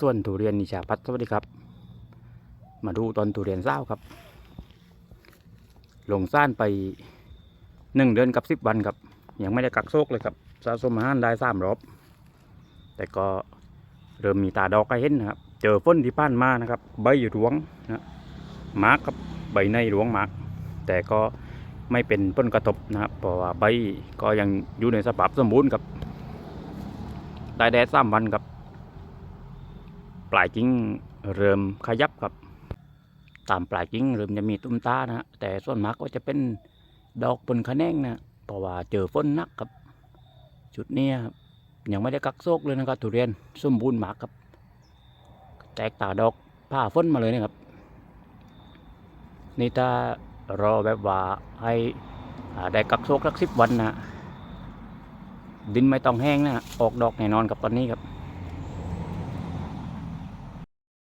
ส่วนทุเรียนนิชาพัฒสวัสดีครับ มาดูตอนทุเรียนเศร้าครับ ลงซ่านไปหนึ่งเดือนกับสิบวันครับ ยังไม่ได้กักโซกเลยครับสะสมอาหารได้สามรอบ แต่ก็เริ่มมีตาดอกให้เห็นนะครับ เจอฝนที่ผ่านมานะครับ ใบหลวงนะมากครับใบในหลวงมากแต่ก็ไม่เป็นผลกระทบนะครับเพราะว่าใบก็ยังอยู่ในสภาพสมบูรณ์ครับได้แดดสามวันครับ ปลายกิ้งเริ่มขยับครับ ตามปลายกิ้งเริ่มจะมีตุ้มตานะฮะแต่ส่วนมากก็จะเป็นดอกบนคะแนงนะเพราะว่าเจอฝนนักครับจุดนี้ยครับยังไม่ได้กักโซกเลยนะครับทุเรียนสมบูรณ์มากครับ แตกตาดอกผ้าฝนมาเลยนะครับ นี่ถ้ารอแบบว่าให้ได้กักโซกสักสิบวันนะดินไม่ต้องแห้งนะออกดอกแน่นอนกับตอนนี้ครับ